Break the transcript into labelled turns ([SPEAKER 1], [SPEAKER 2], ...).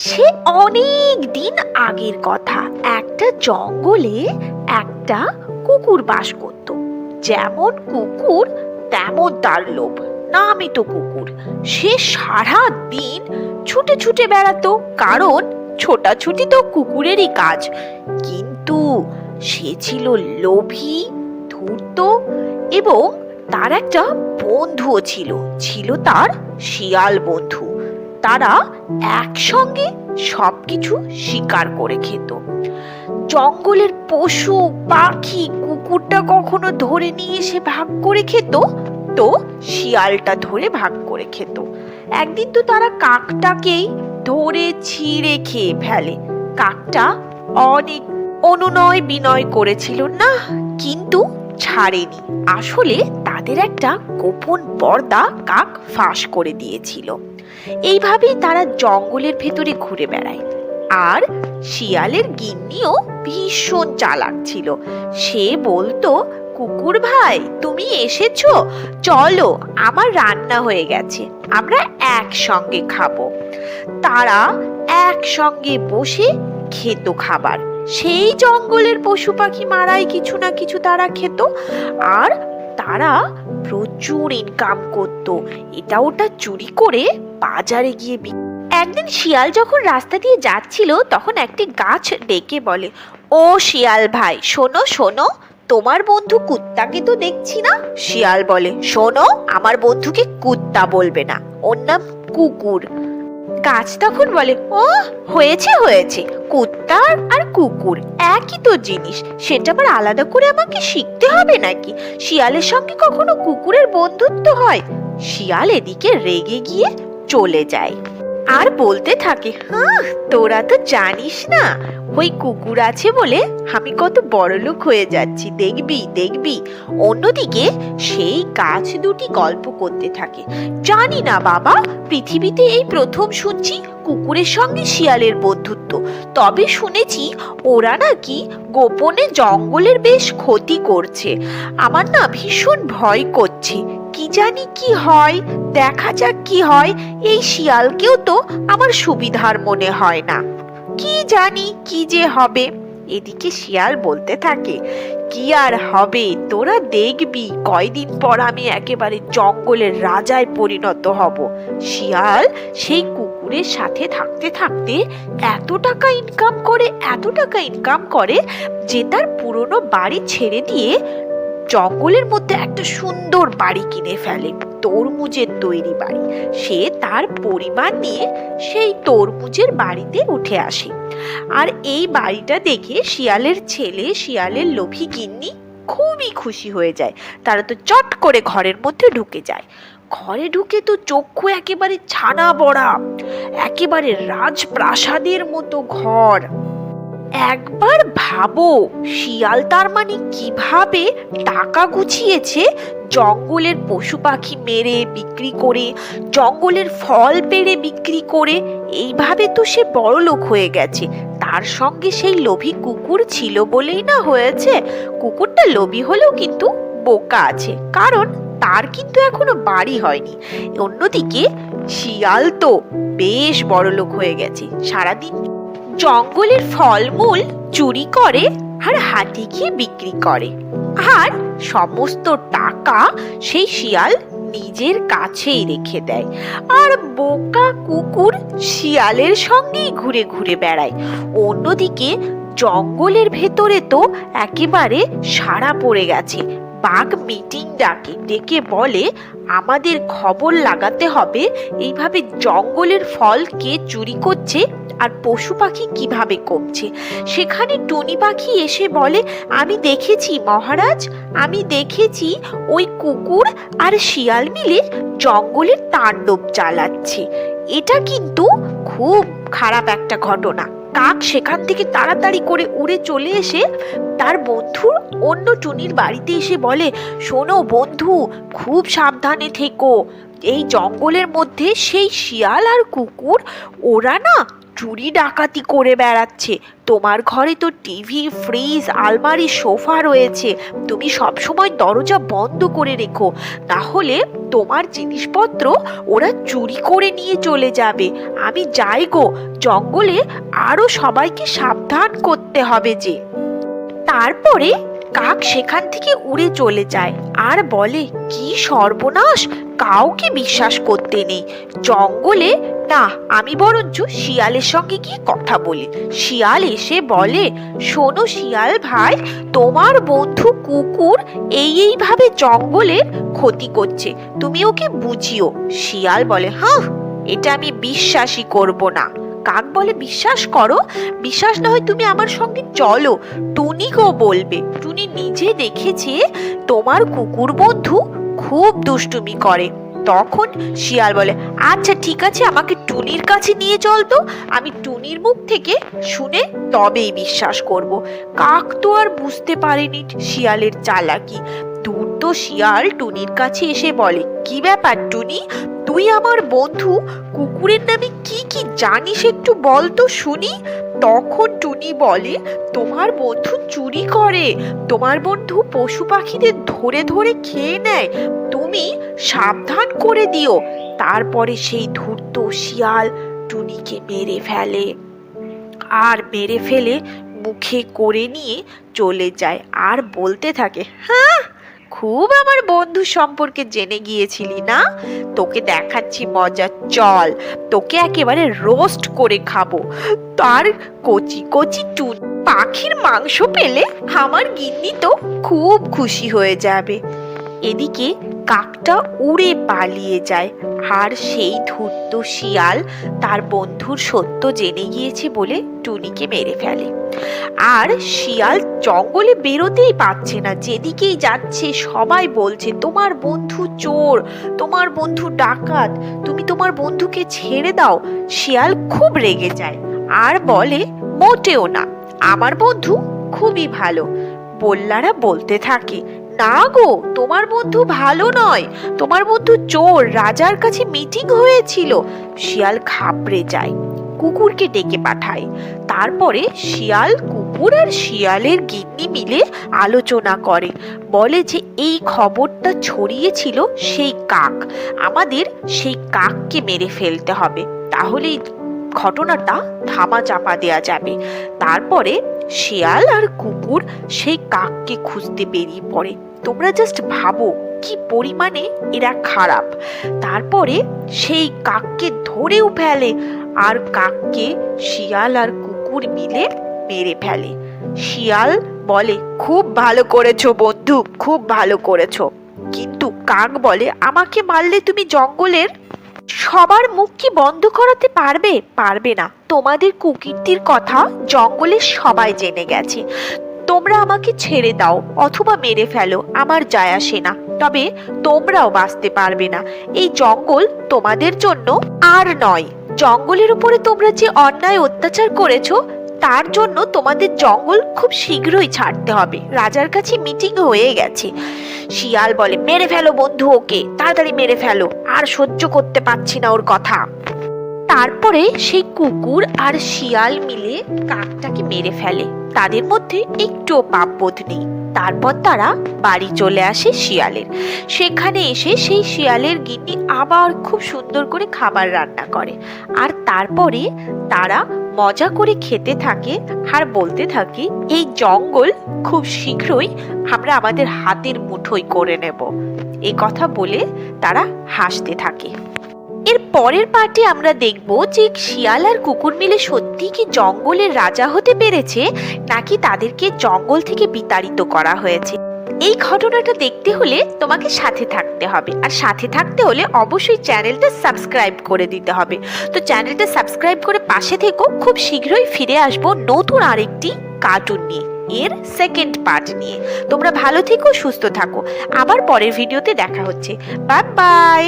[SPEAKER 1] সে অনেক দিন আগের কথা। একটা জঙ্গলে একটা কুকুর বাস করত। যেমন কুকুর, তেমন তার লোভ। নামই তো কুকুর। সে সারা দিন ছুটে ছুটে বেড়াতো, কারণ ছোটাছুটি তো কুকুরেরই কাজ। কিন্তু সে ছিল লোভী, ধূর্ত এবং তার একটা বন্ধুও ছিল। ছিল তার শিয়াল বন্ধু। তারা একসঙ্গে সবকিছু শিকার করে খেত। জঙ্গলের পশু, পাখি, কুকুরটা কখনো ধরে নিয়ে এসে ভাগ করে খেত, তো শিয়ালটা ধরে ভাগ করে খেত। একদিন তো তারা কাকটাকেই ধরে ছিঁড়ে খেয়ে ফেলে। কাকটা অনেক অনুনয় বিনয় করেছিল, না, কিন্তু ছাড়েনি। আসলে তাদের একটা গোপন পর্দা কাক ফাঁস করে দিয়েছিল। এইভাবেই তারা জঙ্গলের ভেতরে ঘুরে বেড়ায়। আর শিয়ালের গিন্নিও ভীষণ চালাক ছিল। সে বলতো, কুকুর ভাই, তুমি এসেছ? চলো, আমার রান্না হয়ে গেছে, আমরা একসঙ্গে খাব। তারা একসঙ্গে বসে খেত খাবার। সেই জঙ্গলের পশু পাখি মারাই কিছু না কিছু তারা খেত। আর তারা প্রচুর ইনকাম করত। এটা ওটা চুরি করে বাজারে গিয়ে একদিন শিয়াল যখন রাস্তা দিয়ে যাচ্ছিল, তখন একটি গাছ ডেকে বলে, ও শিয়াল ভাই, শোনো শোনো, তোমার বন্ধু কুত্তাকে তো দেখছি না? শিয়াল বলে, শোনো, আমার বন্ধুকে কুত্তা বলবে না। ওর নাম কুকুর। গাছ তখন বলে ও হয়েছে হয়েছে। কুত্তা আর কুকুর, একই তো জিনিস। সেটা আবার আলাদা করে আমাকে শিখতে হবে নাকি? শিয়ালের সঙ্গে কখনো কুকুরের বন্ধুত্ব হয়? শিয়াল এদিকে রেগে গিয়ে চলে যায়। আর বলতে থাকে হ্যাঁ তোরা তো জানিস না, ওই কুকুর আছে বলে আমি কত বড়লোক হয়ে যাচ্ছি, দেখবি দেখবি। অন্যদিকে সেই গাছ দুটি গল্প করতে থাকে। জানি না বাবা, পৃথিবীতে এই প্রথম শুনছি কুকুরের সঙ্গে শিয়ালের বন্ধুত্ব। তবে শুনেছি ওরা নাকি গোপনে জঙ্গলের বেশ ক্ষতি করছে। আমার না ভীষণ ভয় করছে। কি জানি কি হয়, দেখা যাক কি হয়, এই শিয়ালকেও তো আমার সুবিধার মনে হয় না। কি জানি কি যে হবে, এদিকে শিয়াল বলতে থাকে, কি আর হবে, তোরা দেখবি, কয়দিন পর আমি একেবারে জঙ্গলের রাজায় পরিণত হব। শিয়াল সেই কুকুরের সাথে থাকতে থাকতে এত টাকা ইনকাম করে, এত টাকা ইনকাম করে, যে তার পুরনো বাড়ি ছেড়ে দিয়ে জঙ্গলের মধ্যে একটা সুন্দর বাড়ি কিনে ফেলে, তরমুজের তৈরি বাড়ি। সে তার পরিবার নিয়ে সেই তরমুজের বাড়িতে উঠে আসে। আর এই বাড়িটা দেখে শিয়ালের ছেলে, শিয়ালের লোভী গিন্নি খুবই খুশি হয়ে যায়। তারা তো চট করে ঘরের মধ্যে ঢুকে যায়। ঘরে ঢুকে তো চক্ষু একেবারে ছানা বড়া, একেবারে রাজপ্রাসাদের মতো ঘর। একবার ভাবো, শিয়াল তার মানে কীভাবে টাকা গুছিয়েছে? জঙ্গলের পশু পাখি মেরে, বিক্রি করে, জঙ্গলের ফল পেড়ে, বিক্রি করে, এইভাবে তো সে বড় লোক হয়ে গেছে। তার সঙ্গে সেই লোভী কুকুর ছিল বলেই না হয়েছে? কুকুরটা লোভী হলেও কিন্তু বোকা আছে, কারণ তার কিন্তু এখনও বাড়ি হয়নি। অন্যদিকে, শিয়াল তো বেশ বড় লোক হয়ে গেছে। সারাদিন জঙ্গলের ফলমূল চুরি করে আর হাটে গিয়ে বিক্রি করে। আর সমস্ত টাকা সেই শিয়াল নিজের কাছেই রেখে দেয়। আর বোকা কুকুর শিয়ালের সঙ্গেই ঘুরে ঘুরে বেড়ায়। অন্যদিকে জঙ্গলের ভেতরে তো একেবারে সারা পড়ে গেছে। বাঘ মিটিং ডাকে ডেকে বলে, আমাদের খবর লাগাতে হবে, এইভাবে জঙ্গলের ফল কে চুরি করছে আর পশু পাখি কীভাবে কমছে? সেখানে টুনি পাখি এসে বলে, আমি দেখেছি মহারাজ, আমি দেখেছি ওই কুকুর আর শিয়াল মিলে জঙ্গলের তাণ্ডব চালাচ্ছে। এটা কিন্তু খুব খারাপ একটা ঘটনা। কাক সেখান থেকে তাড়াতাড়ি করে উড়ে চলে এসে তার বন্ধুর অন্য টুনির বাড়িতে এসে বলে, শোনো বন্ধু, খুব সাবধানে থেকো। এই জঙ্গলের মধ্যে সেই শিয়াল আর কুকুর, ওরা না চুরি ডাকাতি করে বেড়াচ্ছে। তোমার ঘরে তো টিভি, ফ্রিজ, আলমারি, সোফা রয়েছে। তুমি সবসময় দরজা বন্ধ করে রেখো। তাহলে তোমার জিনিসপত্র ওরা চুরি করে নিয়ে চলে যাবে। আমি যাই গো, জঙ্গলে আরও সবাইকে সাবধান করতে হবে যে। তারপরে কাক সেখান থেকে উড়ে চলে যায় আর বলে, কি সর্বনাশ, কাউকে বিশ্বাস করতে নেই। জঙ্গলে না, আমি বরঞ্চ শিয়ালের সঙ্গে গিয়ে কথা বলি। শিয়াল এসে বলে, শোনো শিয়াল ভাই, তোমার বন্ধু কুকুর এই এইভাবে জঙ্গলের ক্ষতি করছে। তুমি ওকে বুঝিও। শিয়াল বলে হ্যাঁ এটা আমি বিশ্বাসই করব না। কাক বলে বিশ্বাস করো? বিশ্বাস না হয় তুমি আমার সঙ্গে চলো। টুনিকেও বলবে। টুনি নিজে দেখেছে তোমার কুকুর বন্ধু খুব দুষ্টুমি করে। তখন শিয়াল বলে আচ্ছা ঠিক আছে, আমাকে টুনির কাছে নিয়ে চল তো। আমি টুনির মুখ থেকে শুনে তবেই বিশ্বাস করব। কাক তো আর বুঝতে পারেনি শিয়ালের চালাকি। দূর শিয়াল টুনির কাছে এসে বলে, কি ব্যাপার টুনি? তুই আমার বন্ধু? কুকুরের নামে কি কি জানিস একটু বল তো শুনি। তখন টুনি বলে, তোমার বন্ধু চুরি করে। তোমার বন্ধু পশু পাখিদের ধরে ধরে খেয়ে নেয়। তুমি সাবধান করে দিও। তারপরে সেই ধূর্ত শিয়াল টুনিকে মেরে ফেলে। আর মেরে ফেলে মুখে করে নিয়ে চলে যায়। আর বলতে থাকে হ্যাঁ খুব আমার বন্ধু সম্পর্কে জেনে গিয়েছিলি না? তোকে দেখাচ্ছি মজা, চল। তোকে একেবারে রোস্ট করে খাব। তার কচি কচি টুন পাখির মাংস পেলে আমার গিন্নি তো খুব খুশি হয়ে যাবে। এদিকে কাকটা উড়ে পালিয়ে যায়। আর সেই ধূর্ত শিয়াল তার বন্ধুর সত্য জেনে গিয়েছে বলে টুনিকে মেরে ফেলে। আর শিয়াল জঙ্গলে বেরোতেই পাচ্ছে না। যেদিকেই যাচ্ছে সবাই বলছে, তোমার বন্ধু চোর, তোমার বন্ধু ডাকাত, তুমি তোমার বন্ধুকে ছেড়ে দাও। শিয়াল খুব রেগে যায় আর বলে, মোটেও না, আমার বন্ধু খুবই ভালো। বল্লারা বলতে থাকে না গো, তোমার বন্ধু ভালো নয়। তোমার বন্ধু চোর, রাজার কাছে মিটিং হয়েছিল। শিয়াল ঘাবড়ে যায়, কুকুরকে ডেকে পাঠায়। তারপরে শিয়াল, কুকুর আর শিয়ালের গিন্নি মিলে আলোচনা করে। বলে যে এই খবরটা ছড়িয়েছিল সেই কাক। আমাদের সেই কাককে মেরে ফেলতে হবে। তাহলেই ঘটনাটা ধামা চাপা দেয়া যাবে। তারপরে শিয়াল আর কুকুর সেই কাককে খুঁজতে বেরিয়ে পড়ে। তোমরা জাস্ট ভাবো কি পরিমাণে এরা খারাপ। তারপরে সেই কাককে ধরেও ফেলে আর কাককে শিয়াল আর কুকুর মিলে মেরে ফেলে। শিয়াল বলে, খুব ভালো করেছ বন্ধু, খুব ভালো করেছ। কিন্তু কাক বলে, আমাকে মারলে তুমি জঙ্গলের সবার মুখ কি বন্ধ করাতে পারবে? পারবে না। তোমাদের কুকীর্তির কথা জঙ্গলের সবাই জেনে গেছে। তোমরা আমাকে ছেড়ে দাও অথবা মেরে ফেলো, আমার যায় আসে না। তবে তোমরাও বাঁচতে পারবে না। এই জঙ্গল তোমাদের জন্য আর নয়। জঙ্গলের উপরে তোমরা যে অন্যায় অত্যাচার করেছ, তার জন্য তোমাদের জঙ্গল খুব শীঘ্রই ছাড়তে হবে। রাজার কাছে মিটিং হয়ে গেছে। শিয়াল বলে, মেরে ফেলো বন্ধু ওকে, তাড়াতাড়ি মেরে ফেলো। আর সহ্য করতে পারছি না ওর কথা। তারপরে সেই কুকুর আর শিয়াল মিলে কাকটাকে মেরে ফেলে। তাদের মধ্যে একটুও পাপবোধ নেই। তারপর তারা বাড়ি চলে আসে শিয়ালের। সেখানে এসে সেই শিয়ালের গিন্নি আবার খুব সুন্দর করে খাবার রান্না করে। আর তারপরে তারা মজা করে খেতে থাকে আর বলতে থাকে, এই জঙ্গল খুব শীঘ্রই আমরা আমাদের হাতের মুঠোই করে নেব। এই কথা বলে তারা হাসতে থাকে। এর পরের পার্টে আমরা দেখব যে শিয়াল আর কুকুর মিলে সত্যি কি জঙ্গলের রাজা হতে পেরেছে, নাকি তাদেরকে জঙ্গল থেকে বিতাড়িত করা হয়েছে। এই ঘটনাটা দেখতে হলে তোমাকে সাথে থাকতে হবে। আর সাথে থাকতে হলে অবশ্যই চ্যানেলটা সাবস্ক্রাইব করে দিতে হবে। তো চ্যানেলটা সাবস্ক্রাইব করে পাশে থেকো। খুব শীঘ্রই ফিরে আসব নতুন আরেকটি কার্টুন নিয়ে, এর সেকেন্ড পার্ট নিয়ে। তোমরা ভালো থেকো, সুস্থ থাকো। আবার পরের ভিডিওতে দেখা হচ্ছে। Bye bye